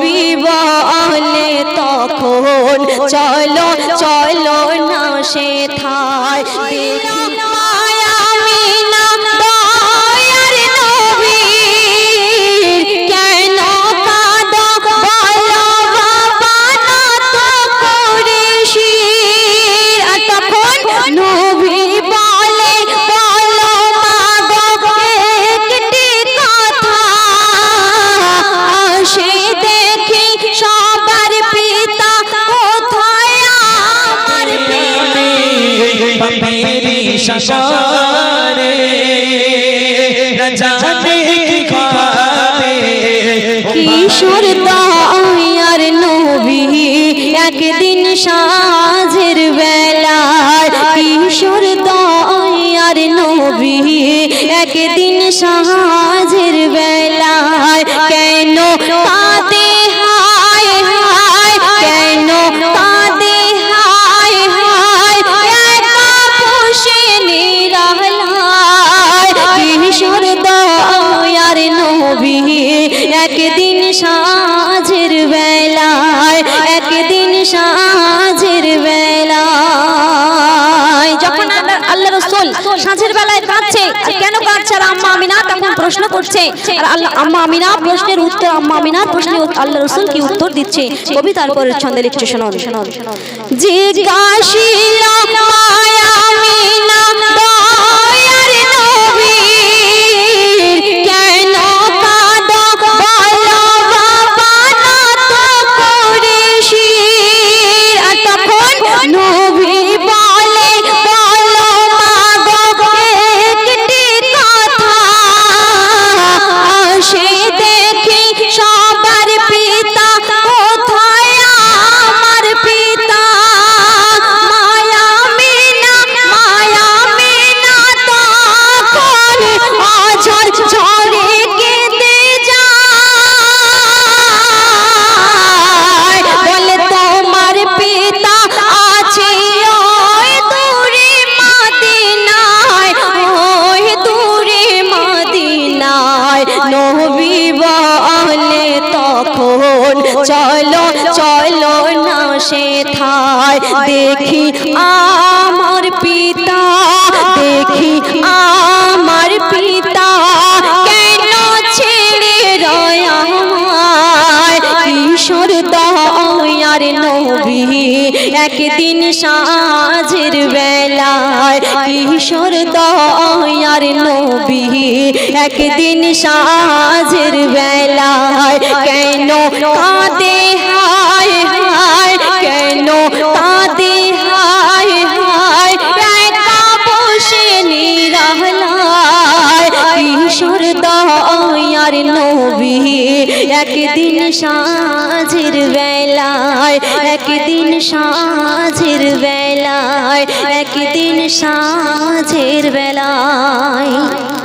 বিবাহলে তখন চলো চলো না সে থায় সবারে জানে কিশোর দয়ার নবী, একদিন সাঁঝের বেলায় কিশোর দয়ার নবী, একদিন সাঁঝের বেলায় কেন কাঁদে সাঁঝের বেলায়। যখন আল্লাহ- রসুল সাঁঝের বেলায় কাঁদছে কেন কাঁদছে? আর আম্মা আমিনা তখন প্রশ্ন করছে, আর আল্লাহ আম্মা আমিনা প্রশ্নের উত্তর আম্মা আমিনা প্রশ্নের আল্লাহ রসুল কি উত্তর দিচ্ছে? কবি তারপরে ছন্দে লিখছে শোনো শোনো জিজ্ঞাসিল মায়া আমিনা চলো চলো না সে থায় দেখি আমার একদিন সাঁঝের বেলায় কিশোর দয়ার নবী, একদিন সাঁঝের বেলায় কেন কাঁদে হায় হায়, কেন কাঁদে হায় হায়, একা বসে নিরালায় কিশোর দয়ার নবী। একদিন সাঁঝের বেলায় একদিন সাঁঝের বেলায় একদিন সাঁঝের বেলায়।